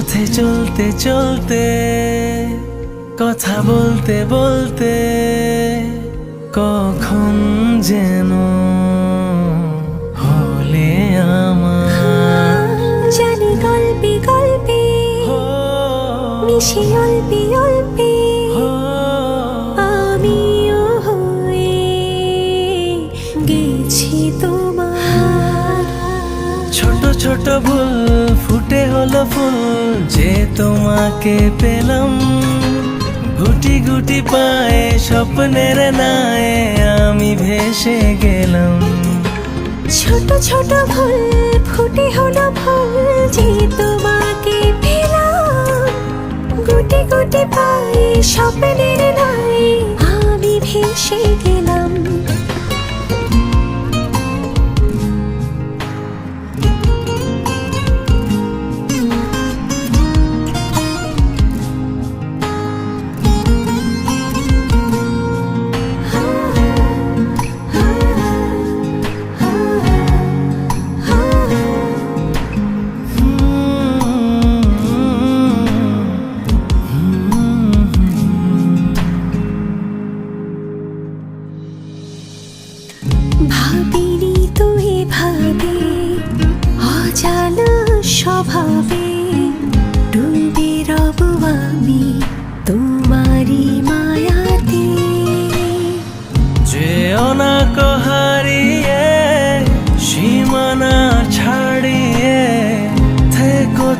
পথে চলতে চলতে কথা বলতে বলতে কখন যেন হলে আমার? জানি গল্পে গল্পে মিশে অল্পে অল্পে আমিও গেছি তোমার। ছোট ছোট ভুল তোমাকে পেলাম। গুটি গুটি পায়ে স্বপ্নের নায়ে আমি ভেসে গেলাম। ছোট ছোট ভুল ফুটি হলো ভুল যে তোমাকে পেলাম। গুটি গুটি পায়ে স্বপ্নের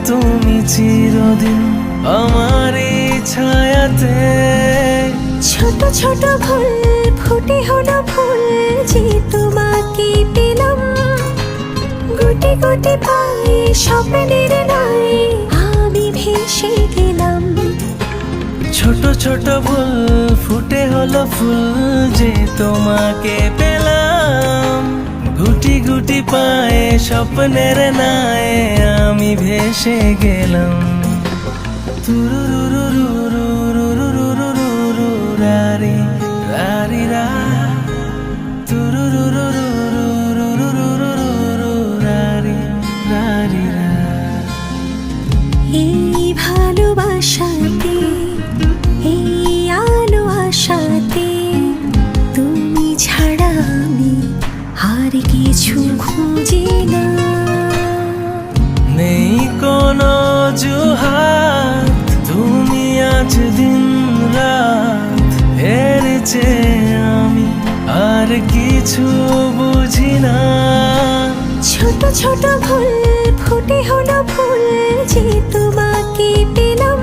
তুমি চিরদিন আমার ছায়াতে। ছোট ছোট ভুল ফুটে হলো ফুল যে তোমাকে পেলাম। গুটি গুটি পাই স্বপ্নের নাই আমি ভেসে গেলাম। ছোট ছোট ভুল ফুটে হলো ফুল যে তোমাকে পেলাম মুক্তি পায়ে স্বপ্নের নায়ে আমি ভেসে গেলাম। তুরু আজ দিন রাত চেয়ে আমি আর কিছু বুঝি না। ছোট ছোট ভুল ফুটে হলো ফুল যে তোমাকে পেলাম।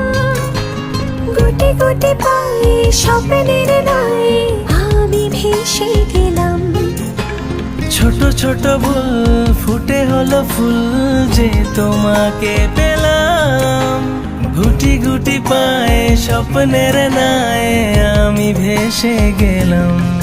গুটি গুটি পায়ে স্বপ্নের নয় আমি ভেসে গেলাম। ছোট ছোট ভুল ফুটে হলো ফুল যে তোমাকে পেলাম। গুটি গুটি পায়ে স্বপ্নের নায়ে আমি ভেসে গেলাম।